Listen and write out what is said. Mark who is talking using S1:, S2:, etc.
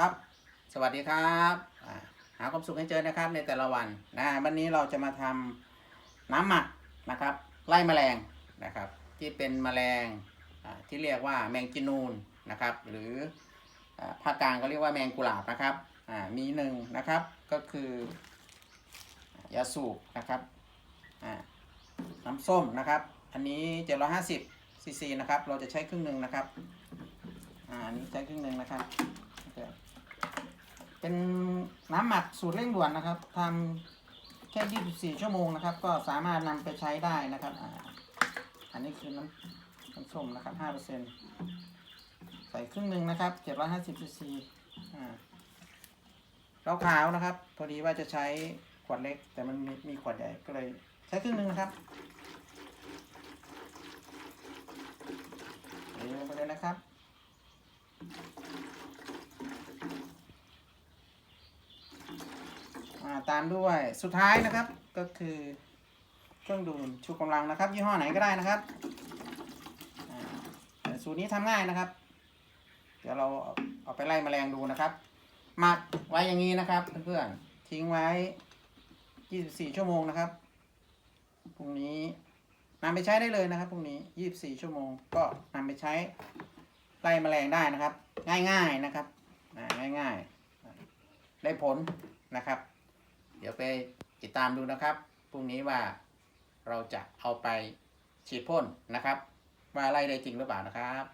S1: ครับ สวัสดีครับหาความสุขให้เจอนะครับในแต่ละวันนะวันนี้เราจะมาทำน้ำหมักนะครับ ไล่แมลงนะครับ ที่เป็นแมลงที่เรียกว่าแมงจีนูนนะครับ หรือภาคกลางก็เรียกว่าแมงกุหลาบนะครับมีหนึ่งนะครับก็คือยาสูบนะครับน้ำส้มนะครับ อันนี้ 750ซีซีนะครับ เราจะใช้ครึ่งหนึ่งนะครับ อ่าอันนี้ใช้ครึ่งหนึ่งนะครับ เป็นน้ำหมักสูตรเร่งด่วนนะครับทำแค่ 24 ชั่วโมงนะครับ ก็สามารถนำไปใช้ได้นะครับออันนี้คือน้ำน้ำส้มนะครับ 5%ใส่ครึ่งหนึ่งนะครับ 750ซีซีอ่าเราขาวนะครับ พอดีว่าจะใช้ขวดเล็ก แต่มันมีมีขวดใหญ่ก็เลยใช้ครึ่งหนึ่งนะครับเทลงไปเลยนะครับาตามด้วยสุดท้ายนะครับก็คือเครื่องดื่มชูกำลังนะครับ ยี่ห้อไหนก็ได้นะครับสูตรนี้ทำง่ายนะครับ เดี๋ยวเราเอาไปไล่แมลงดูนะครับหมักไว้อย่างนี้นะครับเพื่อนๆทิ้งไว้ 24 ชั่วโมงนะครับพรุ่งนี้นำไปใช้ได้เลยนะครับพรุ่งนี้ 24 ชั่วโมง ก็นำไปใช้ไล่แมลงได้นะครับ ง่ายๆนะครับง่ายๆได้ผลนะครับ เดี๋ยวไปติดตามดูนะครับพรุ่งนี้ว่าเราจะเอาไปฉีดพ่นนะครับ ว่าไล่ได้จริงหรือเปล่านะครับ